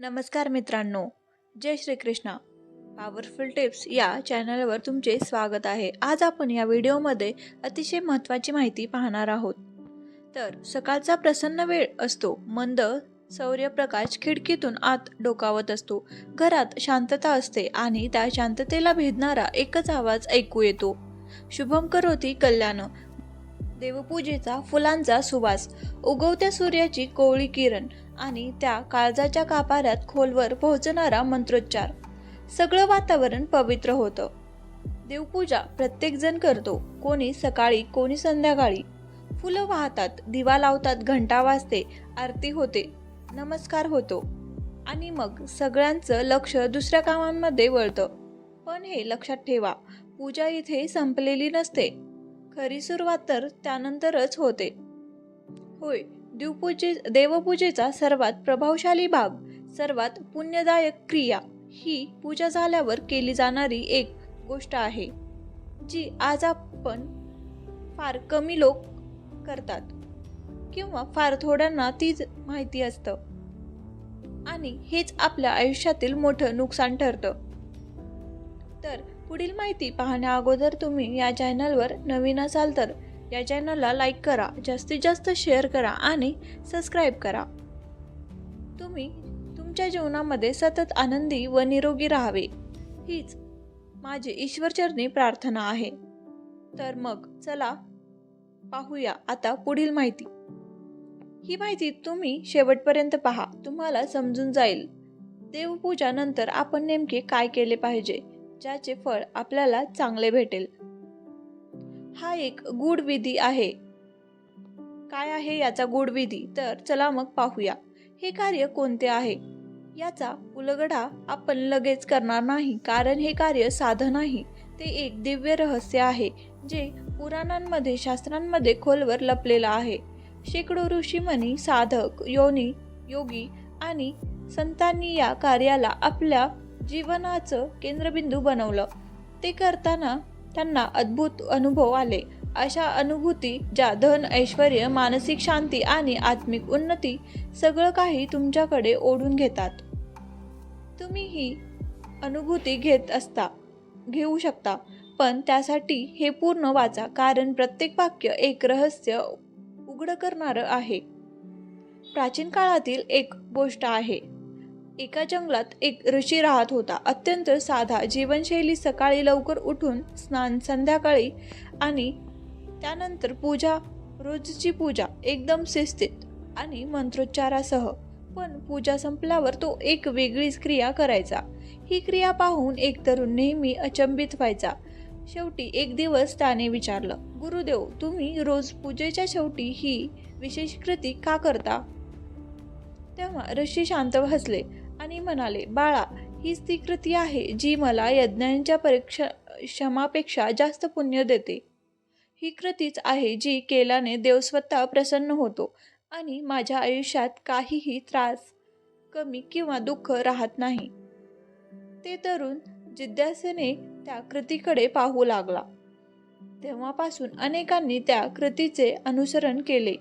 नमस्कार मित्रांनो जय Shrikrishna. Powerful tips या चॅनलवर तुमचे स्वागत आहे. आज आपण या व्हिडिओमध्ये अतिशय महत्त्वाची माहिती पाहणार आहोत. तर सकाळचा प्रसन्न वेळ असतो. मंद सूर्यप्रकाश खिडकीतून आत डोकावत असतो. घरात शांतता असते आणि त्या शांततेला भेदणारा एकच आवाज ऐकू येतो. शुभम करोती कल्याण देवपूजेचा फुलांचा सुवास उगवत्या सूर्याची कोवळी किरण आणि त्या काळजाच्या कापाऱ्यात खोलवर पोहोचणारा मंत्रोच्चार. सगळं वातावरण पवित्र होतं. देवपूजा प्रत्येकजण करतो. कोणी सकाळी कोणी संध्याकाळी. फुलं वाहतात दिवा लावतात घंटा वाजते आरती होते नमस्कार होतो. आणि मग सगळ्यांचं लक्ष दुसऱ्या कामांमध्ये वळतं. पण हे लक्षात ठेवा पूजा इथे संपलेली नसते. खरी सुरुवात तर त्यानंतरच होते. होय देवपूजे देवपूजेचा सर्वात प्रभावशाली भाग सर्वात पुण्यदायक क्रिया ही पूजा झाल्यावर केली जाणारी एक गोष्ट आहे जी आज आपण फार कमी लोक करतात किंवा फार थोड्यांना तीच माहिती असतं. आणि हेच आपल्या आयुष्यातील मोठं नुकसान ठरतं. तर पुढील माहिती पाहण्या अगोदर तुम्ही या चॅनलवर नवीन असाल तर या चॅनलला लाईक करा जास्तीत जास्त शेअर करा आणि सबस्क्राईब करा. तुम्ही तुमच्या जीवनामध्ये सतत आनंदी व निरोगी राहावे. हीच माझी ईश्वरचरणी प्रार्थना आहे. तर मग चला पाहूया आता पुढील माहिती. ही माहिती तुम्ही शेवटपर्यंत पहा तुम्हाला समजून जाईल. देवपूजानंतर आपण नेमके काय केले पाहिजे ज्याचे फळ आपल्याला चांगले भेटेल. हा एक गूढ विधी आहे. काय आहे याचा गूढ विधी? तर चला मग पाहूया. हे कार्य कोणते आहे? याचा उलगडा आपण लगेच करणार नाही कारण हे कार्य साधं नाही. ते एक दिव्य रहस्य आहे जे पुराणांमध्ये शास्त्रांमध्ये खोलवर लपलेलं आहे. शेकडो ऋषीमनी साधक योनी योगी आणि संतांनी या कार्याला आपल्या जीवनाचं केंद्रबिंदू बनवलं. ते करताना त्यांना अद्भुत अनुभव आले. अशा अनुभूती ज्या धन ऐश्वर मानसिक शांती आणि आत्मिक उन्नती सगळं काही तुमच्याकडे ओढून घेतात. तुम्ही ही अनुभूती घेत असता घेऊ शकता पण त्यासाठी हे पूर्ण वाचा कारण प्रत्येक वाक्य एक रहस्य उघड करणारं आहे. प्राचीन काळातील एक गोष्ट आहे. एका जंगलात एक ऋषी राहत होता. अत्यंत साधा जीवनशैली सकाळी लवकर उठून स्नान संध्याकाळी आणि त्यानंतर पूजा रोजची पूजा एकदम शिस्तीत आणि मंत्रोच्चारासह. पण पूजा संपल्यावर तो एक वेगळीच क्रिया करायचा. ही क्रिया पाहून एक तरुण नेहमी अचंबित व्हायचा. शेवटी एक दिवस त्याने विचारलं गुरुदेव तुम्ही रोज पूजेच्या शेवटी ही विशेष कृती का करता? तेव्हा ऋषी शांत हसले आणि म्हणाले बाळा हीच ती कृती आहे जी मला यज्ञांच्या परीक्षा क्षमापेक्षा जास्त पुण्य देते. ही कृतीच आहे जी केल्याने देव स्वतः प्रसन्न होतो आणि माझ्या आयुष्यात काहीही त्रास कमी किंवा दुःख राहत नाही. ते तरुण जिज्ञासेने त्या कृतीकडे पाहू लागला. तेव्हापासून अनेकांनी त्या कृतीचे अनुसरण केले.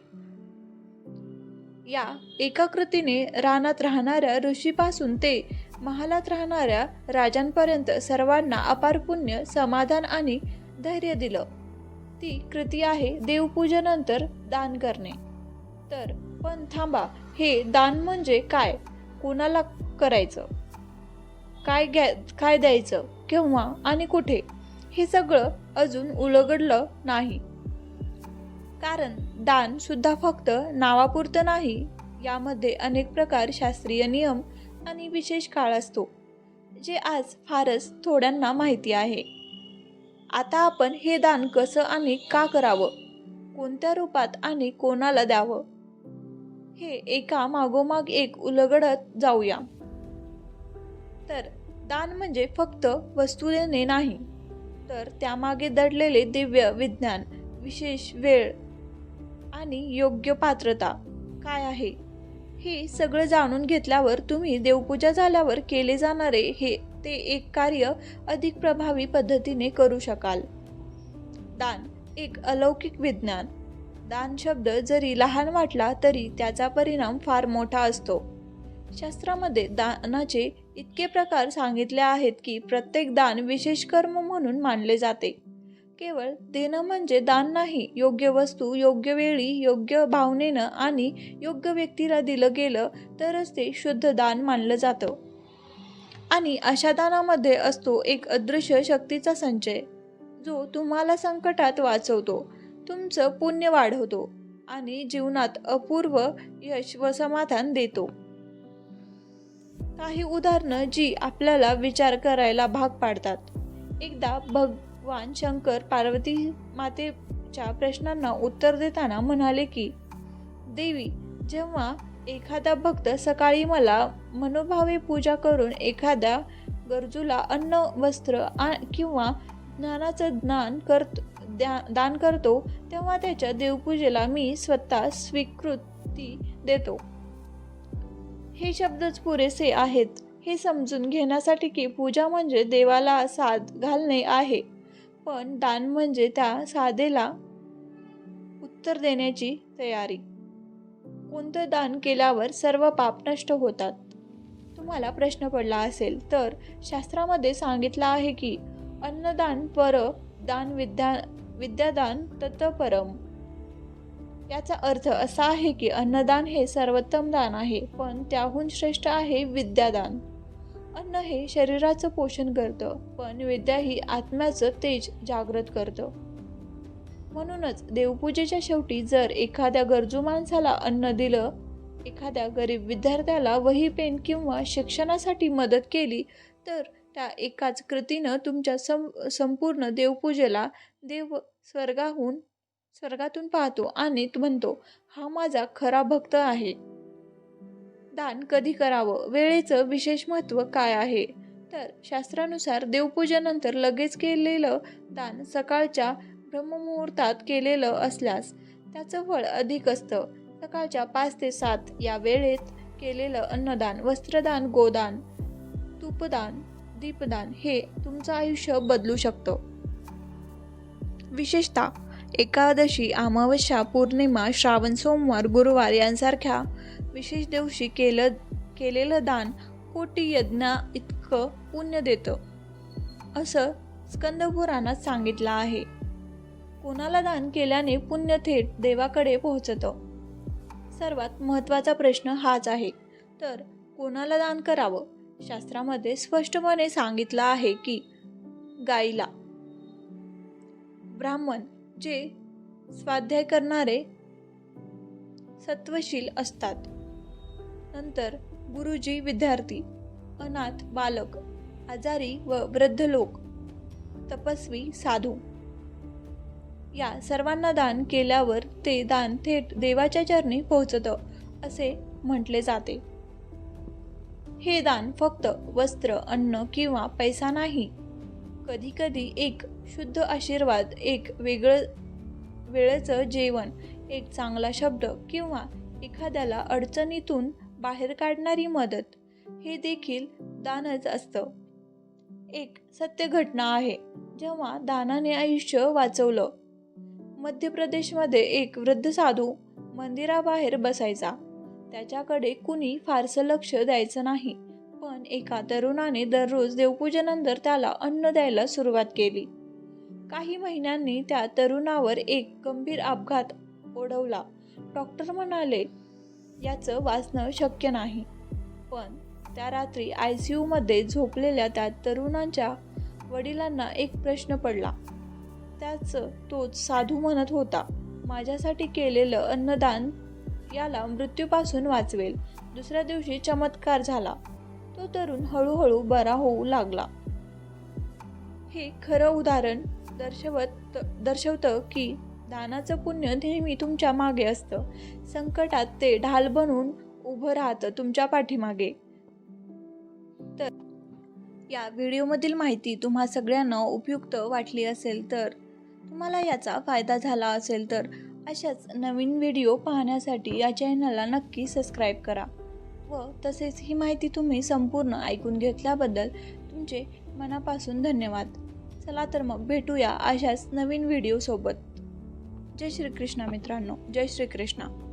या एका कृतीने रानात राहणाऱ्या ऋषीपासून ते महालात राहणाऱ्या राजांपर्यंत सर्वांना अपार पुण्य समाधान आणि धैर्य दिलं. ती कृती आहे देवपूजेनंतर दान करणे. तर पण थांबा हे दान म्हणजे काय? कोणाला करायचं? काय घ्या काय द्यायचं? केव्हा आणि कुठे? हे सगळं अजून उलगडलं नाही. कारण दान सुद्धा फक्त नावापुरतं नाही यामध्ये अनेक प्रकार शास्त्रीय नियम आणि विशेष काळ असतो जे आज फारच थोड्यांना माहिती आहे. आता आपण हे दान कसं आणि का करावं? कोणत्या रूपात आणि कोणाला द्यावं? हे एका मागोमाग एक उलगडत जाऊया. तर दान म्हणजे फक्त वस्तू देणे नाही तर त्यामागे दडलेले दिव्य विज्ञान विशेष वेळ आणि योग्य पात्रता काय आहे? हे सगळं जाणून घेतल्यावर तुम्ही देवपूजा झाल्यावर केले जाणारे हे ते एक कार्य अधिक प्रभावी पद्धतीने करू शकाल. दान एक अलौकिक विज्ञान. दान शब्द जरी लहान वाटला तरी त्याचा परिणाम फार मोठा असतो. शास्त्रामध्ये दानाचे इतके प्रकार सांगितले आहेत की प्रत्येक दान विशेष कर्म म्हणून मानले जाते. केवळ देणं म्हणजे दान नाही. योग्य वस्तू योग्य वेळी योग्य भावनेनं आणि योग्य व्यक्तीला दिलं गेलं तरच ते शुद्ध दान मानलं जातं. आणि अशा दानामध्ये असतो एक अदृश्य शक्तीचा संचय जो तुम्हाला संकटात वाचवतो तुमचं पुण्य वाढवतो आणि जीवनात अपूर्व यश व समाधान देतो. काही उदाहरणं जी आपल्याला विचार करायला भाग पाडतात. एकदा भग भगवान शंकर पार्वती मातेच्या प्रश्नांना उत्तर देताना म्हणाले की देवी जेव्हा एखादा भक्त सकाळी मला मनोभावे पूजा करून एखाद्या गरजूला अन्न वस्त्र आ किंवा ज्ञानाचं ज्ञान करत द्या दान करतो तेव्हा त्याच्या देवपूजेला मी स्वतः स्वीकृती देतो. हे शब्दच पुरेसे आहेत. हे समजून घेण्यासाठी की पूजा म्हणजे देवाला साथ घालणे आहे. पण दान म्हणजे त्या साधेला उत्तर देण्याची तयारी. कोणतं दान केल्यावर सर्व पाप नष्ट होतात? तुम्हाला प्रश्न पडला असेल तर शास्त्रामध्ये सांगितलं आहे की अन्नदान पर दान विद्या विद्यादान तत्परम याचा अर्थ असा आहे की अन्नदान हे सर्वोत्तम दान आहे पण त्याहून श्रेष्ठ आहे विद्यादान. अन्न हे शरीराचं पोषण करतं पण विद्या ही आत्म्याचं तेज जागृत करतं. म्हणूनच देवपूजेच्या शेवटी जर एखाद्या गरजू माणसाला अन्न दिलं एखाद्या गरीब विद्यार्थ्याला वही पेन किंवा शिक्षणासाठी मदत केली तर त्या एकाच कृतीनं तुमच्या सं संपूर्ण देवपूजेला देव स्वर्गाहून स्वर्गातून पाहतो आणि म्हणतो हा माझा खरा भक्त आहे. दान कधी करावं? वेळेचं विशेष महत्त्व काय आहे? तर शास्त्रानुसार देवपूजेनंतर लगेच केलेलं दान सकाळच्या ब्रह्ममुहूर्तात केलेलं असल्यास त्याचं फळ अधिक असतं. सकाळच्या पाच ते सात या वेळेत केलेलं अन्नदान वस्त्रदान गोदान तूपदान दीपदान हे तुमचं आयुष्य बदलू शकतं. विशेषतः एकादशी अमावस्या पौर्णिमा श्रावण सोमवार गुरुवार यांसारख्या विशेष दिवशी केलं केलेलं दान कोटी यज्ञा इतकं पुण्य देतं असं स्कंदपुराणात सांगितलं आहे. कोणाला दान केल्याने पुण्य थेट देवाकडे पोहोचतं? सर्वात महत्त्वाचा प्रश्न हाच आहे. तर कोणाला दान करावं? शास्त्रामध्ये स्पष्टपणे सांगितलं आहे की गाईला ब्राह्मण जे स्वाध्याय करणारे सत्वशील असतात. नंतर गुरुजी विद्यार्थी अनाथ बालक आजारी व वृद्ध लोक तपस्वी साधू या सर्वांना दान केल्यावर ते दान थेट देवाच्या चरणी पोहोचतं असे म्हटले जाते. हे दान फक्त वस्त्र अन्न किंवा पैसा नाही. कधीकधी एक शुद्ध आशीर्वाद एक वेगळं वेळेचं जेवण एक चांगला शब्द किंवा एखाद्याला अडचणीतून बाहेर काढणारी मदत हे देखील दानच असतं. एक सत्य घटना आहे जेव्हा दानाने आयुष्य वाचवलं. मध्य प्रदेशमध्ये एक वृद्ध साधू मंदिराबाहेर बसायचा. त्याच्याकडे कुणी फारसं लक्ष द्यायचं नाही पण एका तरुणाने दररोज देवपूजेनंतर त्याला अन्न द्यायला सुरुवात केली. काही महिन्यांनी त्या तरुणावर एक गंभीर अपघात ओढवला. डॉक्टर म्हणाले याचं वाचणं शक्य नाही. पण त्या रात्री आय सी यूमध्ये झोपलेल्या त्या तरुणाच्या वडिलांना एक प्रश्न पडला. त्याचं तोच साधू म्हणत होता माझ्यासाठी केलेलं अन्नदान याला मृत्यूपासून वाचवेल. दुसऱ्या दिवशी चमत्कार झाला. तो तरुण हळूहळू बरा होऊ लागला. हे खरं उदाहरण दर्शवत दर्शवतं की दानाचं पुण्य नेहमी तुमच्या मागे असतं. संकटात ते ढाल बनून उभं राहतं तुमच्या पाठीमागे. तर या व्हिडिओमधील माहिती तुम्हा सगळ्यांना उपयुक्त वाटली असेल तर तुम्हाला याचा फायदा झाला असेल तर अशाच नवीन व्हिडिओ पाहण्यासाठी या चॅनलला नक्की सबस्क्राईब करा. व तसेच ही माहिती तुम्ही संपूर्ण ऐकून घेतल्याबद्दल तुमचे मनापासून धन्यवाद. चला तर मग भेटूया अशाच नवीन व्हिडिओसोबत जय श्रीकृष्ण मित्रांनो जय श्रीकृष्ण.